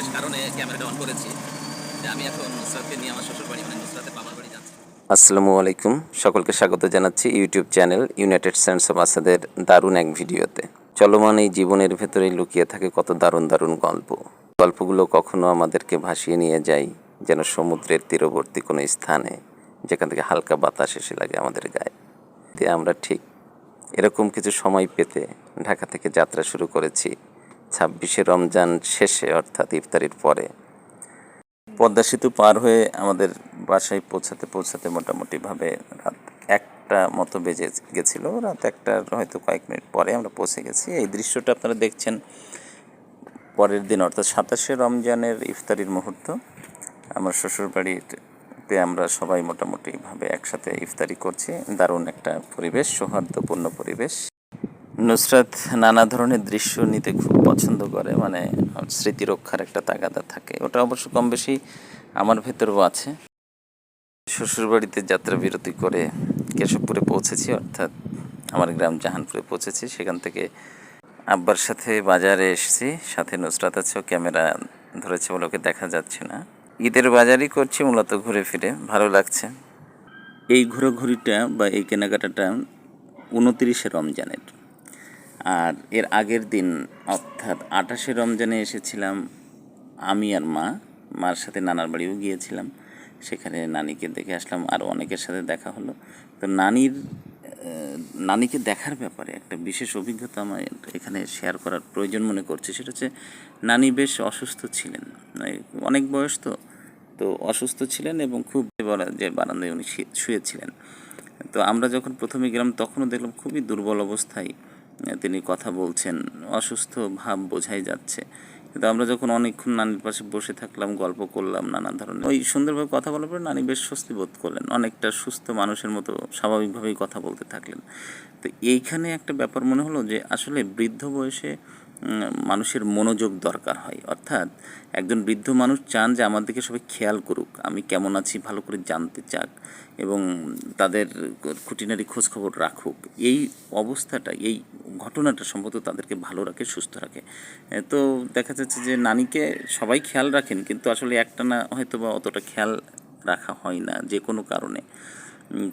বিশেষ কারণে ক্যামেরাটা অন করেছি। আমি এখন নুসরাতকে নিয়ে আমার শ্বশুর বাড়ি মানে নুসরাতের মামার বাড়ি যাচ্ছি। আসসালামু আলাইকুম। সকলকে স্বাগত জানাচ্ছি YouTube channel united sense of আসাদের দারুণ এক ভিডিওতে। চলমান এই জীবনের ভেতরে লুকিয়ে থাকে কত দারুণ দারুণ গল্প। গল্পগুলো কখনো আমাদেরকে ভাসিয়ে নিয়ে যায় যেন সমুদ্রের তীরবর্তী কোনো স্থানে, যেখান থেকে হালকা বাতাস এসে লাগে আমাদের গায়ে। তে আমরা ঠিক এরকম কিছু সময় পেতে ঢাকা থেকে যাত্রা শুরু করেছি। ছাব্বিশে রমজান শেষে, অর্থাৎ ইফতারির পরে। পদ্মা সেতু পার হয়ে আমাদের বাসায় পৌঁছাতে পৌঁছাতে মোটামুটিভাবে রাত একটা মতো বেজে গেছিল। রাত একটার হয়তো কয়েক মিনিট পরে আমরা পৌঁছে গেছি। এই দৃশ্যটা আপনারা দেখছেন পরের দিন, অর্থাৎ সাতাশে রমজানের ইফতারির মুহূর্ত। আমার শ্বশুরবাড়িতে আমরা সবাই মোটামুটিভাবে একসাথে ইফতারি করছি। দারুণ একটা পরিবেশ, সৌহার্দ্যপূর্ণ পরিবেশ। নুসরাত নানা ধরনের দৃশ্য নিতে খুব পছন্দ করে মানে স্মৃতি রক্ষার একটা তাগাদা থাকে। ওটা অবশ্য কম বেশি আমার ভেতরেও আছে। শ্বশুরবাড়িতে যাত্রা বিরতি করে কেশবপুরে পৌঁছেছি, অর্থাৎ আমার গ্রাম জাহানপুরে পৌঁছেছি। সেখান থেকে আব্বার সাথে বাজারে এসেছি, সাথে নুসরাত আছে, ও ক্যামেরা ধরেছে বলে ওকে দেখা যাচ্ছে না। ঈদের বাজারই করছি, মূলত ঘুরে ফিরে, ভালো লাগছে। এই ঘোরাঘুরিটা বা এই কেনাকাটাটা উনতিরিশে রমজানের। আর এর আগের দিন, অর্থাৎ আঠাশে রমজানে এসেছিলাম আমি আর মা। মার সাথে নানার বাড়িও গিয়েছিলাম। সেখানে নানিকে দেখে আসলাম আরও অনেকের সাথে দেখা হলো। তো নানির নানিকে দেখার ব্যাপারে একটা বিশেষ অভিজ্ঞতা আমার এখানে শেয়ার করার প্রয়োজন মনে করছে। সেটা হচ্ছে, নানি বেশ অসুস্থ ছিলেন। অনেক বয়স তো তো অসুস্থ ছিলেন এবং খুব যে বারান্দায় উনি শুয়ে- শুয়েছিলেন তো আমরা যখন প্রথমে গেলাম, তখনও দেখলাম খুবই দুর্বল অবস্থায়। তিনি কথা বলছেন, অসুস্থ ভাব বোঝাই যাচ্ছে। কিন্তু আমরা যখন অনেকক্ষণ নানির পাশে বসে থাকলাম, গল্প করলাম নানা ধরনের ওই সুন্দরভাবে কথা বলার পরে নানি বেশ স্বস্তি বোধ করলেন। অনেকটা সুস্থ মানুষের মতো স্বাভাবিকভাবেই কথা বলতে থাকলেন। তো এইখানে একটা ব্যাপার মনে হলো যে, আসলে বৃদ্ধ বয়সে মানুষের মনোযোগ দরকার হয়। অর্থাৎ একজন বৃদ্ধ মানুষ চান যে আমার দিকে সবাই খেয়াল করুক, আমি কেমন আছি, ভালো করে জানতে চাক এবং তাদের খুঁটিনারি খোঁজখবর রাখুক। এই অবস্থাটা, এই ঘটনাটা সম্ভবত তাদেরকে ভালো রাখে, সুস্থ রাখে। তো দেখা যাচ্ছে যে নানিকে সবাই খেয়াল রাখেন, কিন্তু আসলে একটা না হয়তো বা অতটা খেয়াল রাখা হয় না যে কোনো কারণে।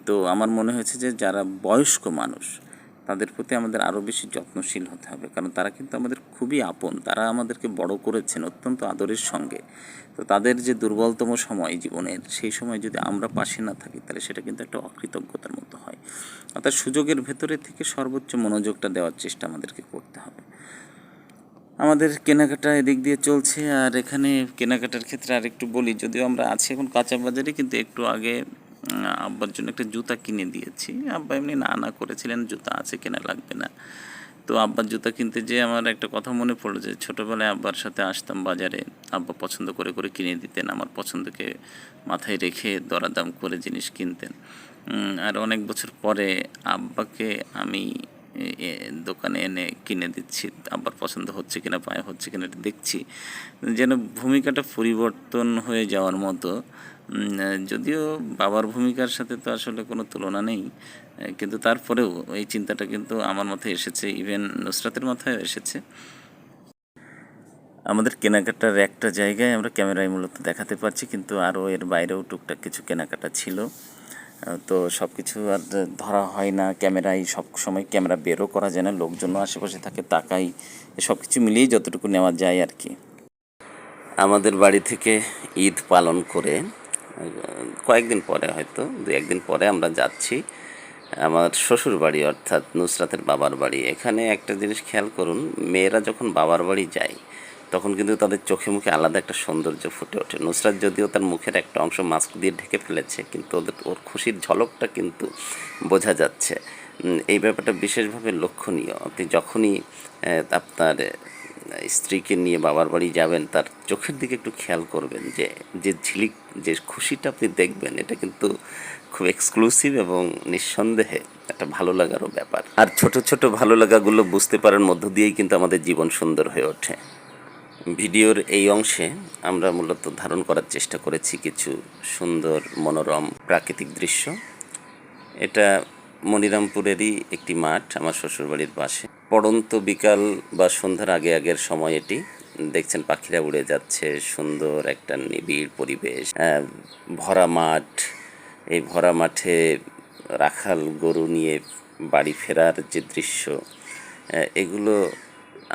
তো আমার মনে হয়েছে যে যারা বয়স্ক মানুষ তাদের প্রতি আমাদের আরও বেশি যত্নশীল হতে হবে। কারণ তারা কিন্তু আমাদের খুবই আপন, তারা আমাদেরকে বড় করেছেন অত্যন্ত আদরের সঙ্গে। তো তাদের যে দুর্বলতম সময় জীবনের, সেই সময় যদি আমরা পাশে না থাকি, তাহলে সেটা কিন্তু একটা অকৃতজ্ঞতার মতো হয়। অর্থাৎ সুযোগের ভেতরে থেকে সর্বোচ্চ মনোযোগটা দেওয়ার চেষ্টা আমাদেরকে করতে হবে। আমাদের কেনাকাটা এদিক দিয়ে চলছে, আর এখানে কেনাকাটার ক্ষেত্রে আর একটু বলি, যদিও আমরা আছি এখন কাঁচা বাজারে কিন্তু একটু আগে আব্বার জন্য একটা জুতা কিনে দিয়েছি। আব্বা এমনি না না করেছিলেন, জুতা আছে কেনা লাগবে না। তো আব্বার জুতা কিনতে যেয়ে আমার একটা কথা মনে পড়ল যে, ছোটোবেলায় আব্বার সাথে আসতাম বাজারে, আব্বা পছন্দ করে করে কিনে দিতেন, আমার পছন্দকে মাথায় রেখে দরাদাম করে জিনিস কিনতেন। আর অনেক বছর পরে আব্বাকে আমি দোকানে এনে কিনে দিচ্ছি, আব্বার পছন্দ হচ্ছে কিনা, পায়ে হচ্ছে কিনা এটা দেখছি। যেন ভূমিকাটা পরিবর্তন হয়ে যাওয়ার মতো যদিও বাবার ভূমিকার সাথে তো আসলে কোনো তুলনা নেই কিন্তু তারপরেও এই চিন্তাটা কিন্তু আমার মাথায় এসেছে ইভেন নুসরাতের মাথায় এসেছে। আমাদের কেনাকাটার একটা জায়গায় আমরা ক্যামেরায় মূলত দেখাতে পারছি, কিন্তু আরও এর বাইরেও টুকটাক কিছু কেনাকাটা ছিল। তো সব কিছু আর ধরা হয় না, ক্যামেরায় সব সময় ক্যামেরা বেরও করা যায় না লোকজনও আশেপাশে থাকে, তাকাই সব কিছু মিলিয়েই যতটুকু নেওয়া যায় আর কি। আমাদের বাড়ি থেকে ঈদ পালন করে কয়েকদিন পরে হয়তো দু একদিন পরে আমরা যাচ্ছি। আমার শ্বশুর বাড়ি অর্থাৎ নুসরাতের বাবার বাড়ি। এখানে একটা জিনিস খেয়াল করুন, মেয়েরা যখন বাবার বাড়ি যায়, তখন কিন্তু তাদের চোখে মুখে আলাদা একটা সৌন্দর্য ফুটে ওঠে। নুসরাত যদিও তার মুখের একটা অংশ মাস্ক দিয়ে ঢেকে ফেলেছে, কিন্তু ওদের, ওর খুশির ঝলকটা কিন্তু বোঝা যাচ্ছে। এই ব্যাপারটা বিশেষভাবে লক্ষণীয়। আপনি যখনই আপনার স্ত্রীকে নিয়ে বাবার বাড়ি যাবেন, তার চোখের দিকে একটু খেয়াল করবেন যে যে ঝিলিক, যে খুশিটা আপনি দেখবেন, এটা কিন্তু খুব এক্সক্লুসিভ এবং নিঃসন্দেহে একটা ভালো লাগারও ব্যাপার। আর ছোট ছোট ভালো লাগাগুলো বুঝতে পারার মধ্য দিয়েই কিন্তু আমাদের জীবন সুন্দর হয়ে ওঠে। ভিডিওর এই অংশে আমরা মূলত ধারণ করার চেষ্টা করেছি কিছু সুন্দর মনোরম প্রাকৃতিক দৃশ্য। এটা মনিরামপুরেরই একটি মাঠ, আমার শ্বশুরবাড়ির পাশে। পড়ন্ত বিকাল বা সন্ধ্যার আগে আগের সময় এটি। দেখছেন পাখিরা উড়ে যাচ্ছে, সুন্দর একটা নিবিড় পরিবেশ। ভরা মাঠ, এই ভরা মাঠে রাখাল গরু নিয়ে বাড়ি ফেরার যে দৃশ্য এগুলো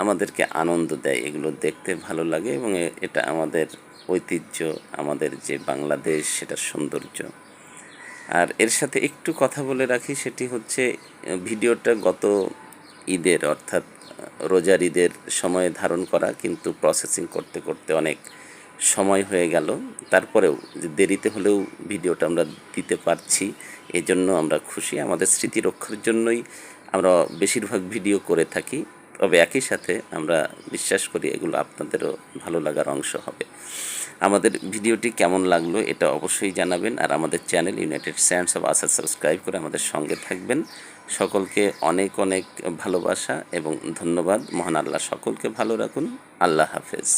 আমাদেরকে আনন্দ দেয়। এগুলো দেখতে ভালো লাগে এবং এটা আমাদের ঐতিহ্য, আমাদের যে বাংলাদেশ, সেটার সৌন্দর্য। আর এর সাথে একটু কথা বলে রাখি, সেটি হচ্ছে ভিডিওটা গত ঈদের অর্থাৎ রোজার ঈদের সময়ে ধারণ করা কিন্তু প্রসেসিং করতে করতে অনেক সময় হয়ে গেল। তারপরেও দেরিতে হলেও ভিডিওটা আমরা দিতে পারছি এই জন্য আমরা খুশি। আমাদের স্মৃতি রক্ষার জন্যই আমরা বেশিরভাগ ভিডিও করে থাকি। তবে একই সাথে আমরা বিশ্বাস করি এগুলো আপনাদেরও ভালো লাগার অংশ হবে। আমাদের ভিডিওটি কেমন লাগল এটা অবশ্যই জানাবেন আর আমাদের channel United Sands of Asar subscribe করে আমাদের সঙ্গে থাকবেন। সকলকে অনেক অনেক ভালোবাসা এবং ধন্যবাদ। মহান আল্লাহ সকলকে ভালো রাখুন। আল্লাহ হাফেজ।